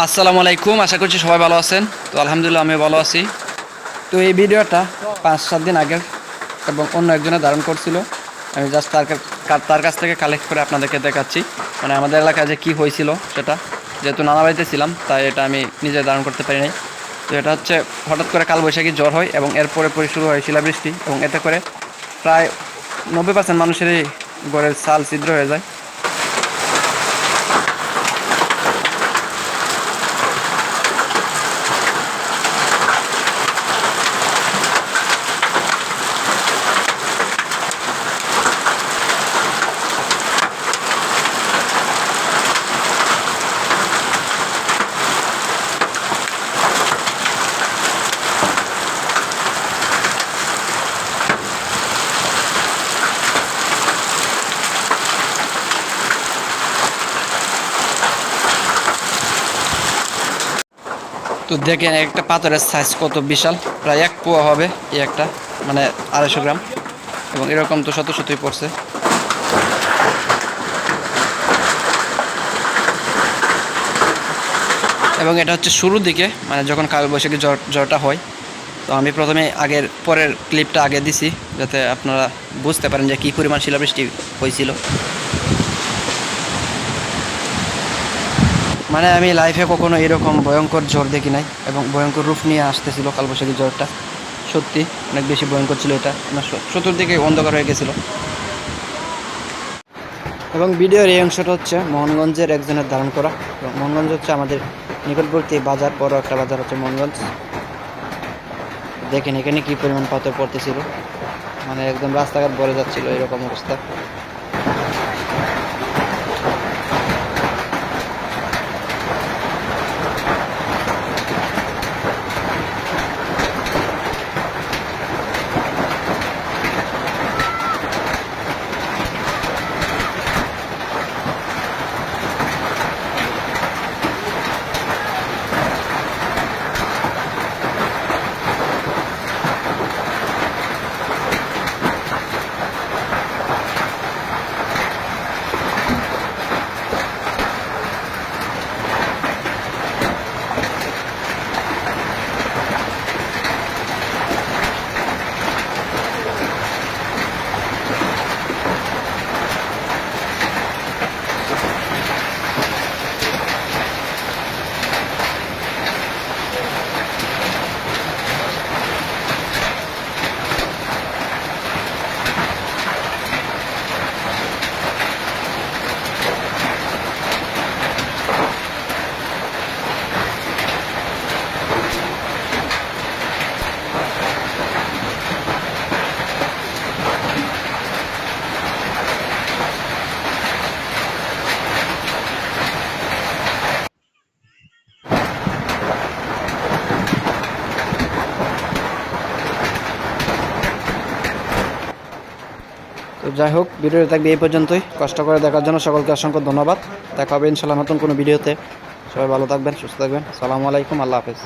আসসালামু আলাইকুম, আশা করছি সবাই ভালো আছেন। তো আলহামদুলিল্লাহ আমি ভালো আছি। তো এই ভিডিওটা পাঁচ সাত দিন আগে এবং অন্য একজনে ধারণ করছিল। আমি জাস্ট তার তার কাছ থেকে কালেক্ট করে আপনাদেরকে দেখাচ্ছি। মানে আমাদের এলাকায় যে কী হয়েছিল সেটা। যেহেতু নানা বাড়িতে ছিলাম, তাই এটা আমি নিজে ধারণ করতে পারি নাই। তো এটা হচ্ছে হঠাৎ করে কালবৈশাখী জ্বর হয় এবং এরপরে পরে শুরু হয় শিলাবৃষ্টি এবং এতে করে প্রায় নব্বই পার্সেন্ট মানুষেরই গড়ের সাল ছিদ্র হয়ে যায়। তো দেখেন একটা পাথরের সাইজ কত বিশাল। প্রায় এক পোয়া হবে এই একটা মানে আড়াইশো গ্রাম। এবং এরকম তো শত শতই পড়ছে। এবং এটা হচ্ছে শুরুর দিকে মানে যখন কাল বৈশাখী জ্বর, জ্বরটা হয়। তো আমি প্রথমে আগের, পরের ক্লিপটা আগে দিছি, যাতে আপনারা বুঝতে পারেন যে কী পরিমাণ শিলাবৃষ্টি হয়েছিল। মানে আমি লাইফে কখনো এরকম ভয়ঙ্কর জ্বর দেখি নাই এবং ভয়ঙ্কর রূপ নিয়ে আসতেছিল কালবৈশাখী জ্বরটা সত্যি, অনেক বেশি ভয়ঙ্কর ছিল এটা। চতুর্দিকে অন্ধকার হয়ে গেছিল। এবং ভিডিওর এই অংশটা হচ্ছে মোহনগঞ্জের একজনের ধারণ করা। এবং মোহনগঞ্জ হচ্ছে আমাদের নিকটবর্তী বাজার, বড় একটা বাজার হচ্ছে মোহনগঞ্জ। দেখেন, এখানে কি পরিমাণ পাথর পড়তেছিল। মানে একদম রাস্তাঘাট ভরে যাচ্ছিল এরকম অবস্থা। তো যাই হোক, ভিডিওটা থাকবে এই পর্যন্তই। কষ্ট করে দেখার জন্য সকলকে অসংখ্য ধন্যবাদ। দেখা হবে ইনশাল্লাহ নতুন কোনো ভিডিওতে। সবাই ভালো থাকবেন, সুস্থ থাকবেন। সালামু আলাইকুম, আল্লাহ হাফেজ।